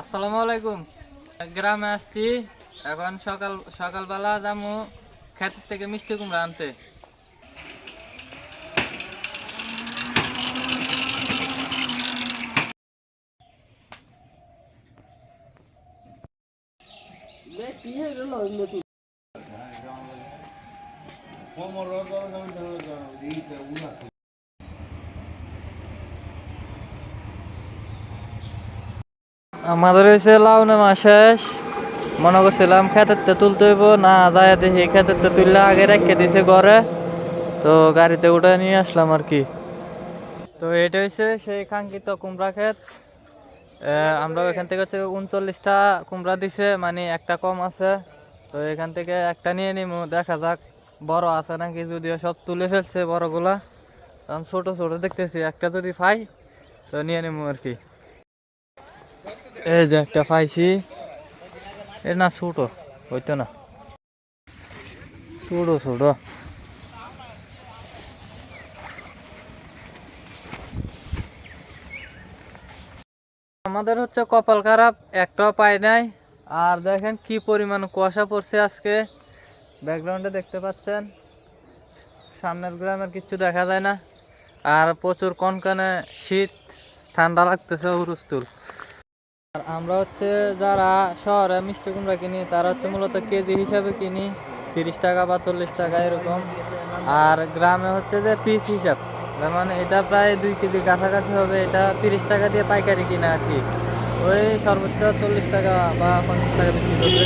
আসসালামু আলাইকুম। গ্রামে আসছি। এখন সকাল সকালবেলা যামু ক্ষেত থেকে মিষ্টি কুমড়া আনতে। আমাদের হয়েছে লাউনে মাস শেষ। মনে করছিলাম খেতের তুলতে হইব, না যায় দেখি খেতের তুললে আগে রেখে দিছে ঘরে। তো গাড়িতে উঠে নিয়ে আসলাম আর কি। তো এটা হচ্ছে সেই কাঙ্ক্ষিত কুমড়া ক্ষেত। আমরা এখান থেকে হচ্ছে উনচল্লিশটা কুমড়া দিছে মানে একটা কম আছে। তো এখান থেকে একটা নিয়ে নিবো দেখা যাক বড় আছে নাকি, যদিও সব তুলে ফেলছে বড়গুলা। কারণ ছোট ছোট দেখতেছি, একটা যদি পাই, তো নিয়ে নিবো আর কি। এই যে একটা পাইছি। এ না ছোট হইতো না। ছোট ছোট আমাদের হচ্ছে কপাল খারাপ, একটাও পাই নাই। আর দেখেন কি পরিমাণ কুয়াশা পড়ছে আজকে। ব্যাকগ্রাউন্ডে দেখতে পাচ্ছেন। সামনের গ্রামের কিছু দেখা যায় না। আর প্রচুর কনকনে শীত, ঠান্ডা লাগতেছে হুরুস্তুল আর আমরা হচ্ছে যারা শহরে মিষ্টি কুমড়া কিনি, তারা হচ্ছে মূলত কেজি হিসাবে কিনি, তিরিশ টাকা বা চল্লিশ টাকা এরকম। আর গ্রামে হচ্ছে যে পিস হিসাব মানে এটা প্রায় দুই কেজি কাছাকাছি হবে, এটা তিরিশ টাকা দিয়ে পাইকারি কিনা আর কি। ওই সর্বোচ্চ চল্লিশ টাকা বা পঞ্চাশ টাকা বিক্রি করবে।